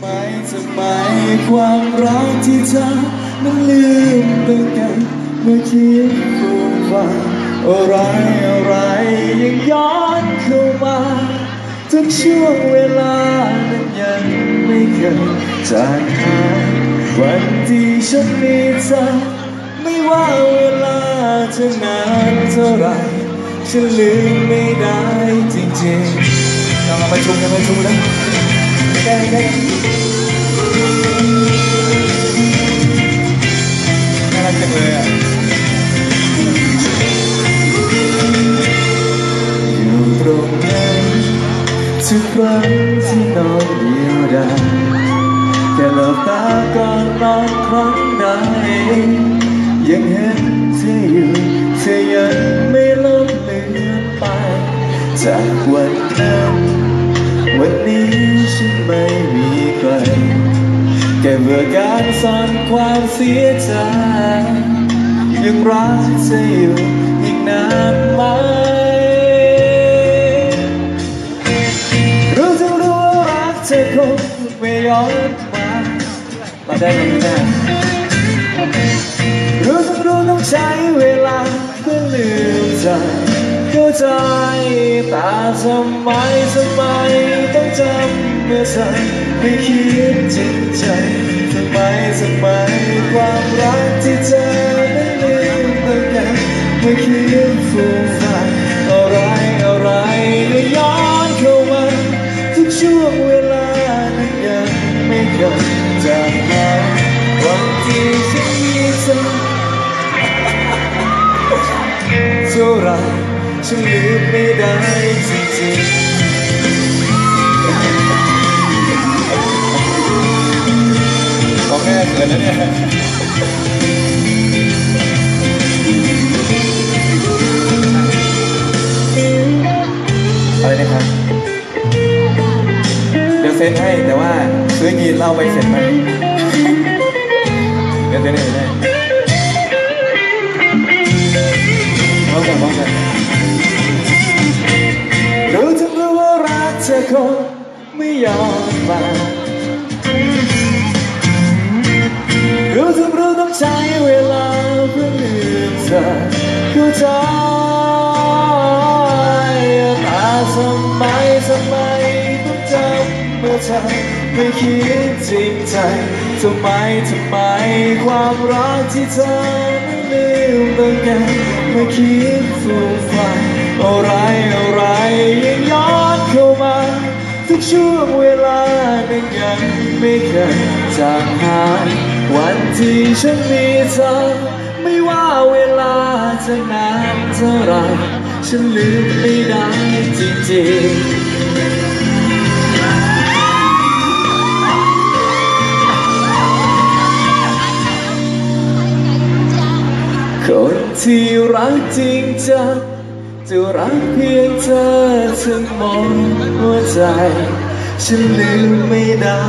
ไม่จะไมความรักที่เธอนั้นลืมตั้งกันเมื่อคิดฟูมฟังอะไรอะไรยังย้อนเข้ามาทุกช่วงเวลานั้นยังไม่เคยจางหายวันที่ฉันมีเธอไม่ว่าเวลาจะนานเท่าไรฉันลืมไม่ได้จริงๆเรามาประชุมกันประชุมแล้วแก้แก้น่ ทุกครั้งที่นอนเดียวดายแค่หลับตาก่อนนอนครั้งใดยังเห็นเธออยู่เธอยังไม่ลบเลือนไปจากวันนั้น วันนี้ฉันไม่มีใครแค่เบื่อการซ่อนความเสียใจยังรักเธออยู่อีกนานไหมรู้ทั้งรู้ว่ารักเธอคงไม่ย้อนมามาได้ไหมแม่รู้ทั้งรู้ต้องใช้เวลาเพื่อลืมใจ เข้าใจ แต่ทำไมทำไมต้องจำเมื่อใจไม่คิดจริงใจทำไมทำไมความรักที่เธอไม่ลืมตั้งแต่ไม่คิดฟูมฟาย ฉันลืมไม่ได้จริงๆของแง่เกินนะเนี่ยอะไรนะครับ เดี๋ยวเซ็นให้แต่ว่าซื้อยีนเหล้าไปเสร็จไหมเดี๋ยวเซ็นให้ได้ ร้องกันร้องกันรู้ทั้งรู้ว่ารักเธอคงไม่ยอมมารู้ทั้งรู้ต้องใช้เวลาเพื่อลืมเธอเข้าใจแต่ทำไมทำไมต้องจำเมื่อเธอไม่คิดจริงใจ ทำไม ทำไม ความรักที่เธอ เมื่อคิดสูงฟายอะไรอะไรยังย้อนเข้ามาทุกช่วงเวลานั้นยังไม่เคยจางหายวันที่ฉันมีเธอไม่ว่าเวลาจะนานเท่าไรฉันลืมไม่ได้จริง คนที่รักจริงจังจะรักเพียงเธอทั้งหมดหัวใจ ฉันลืมไม่ได้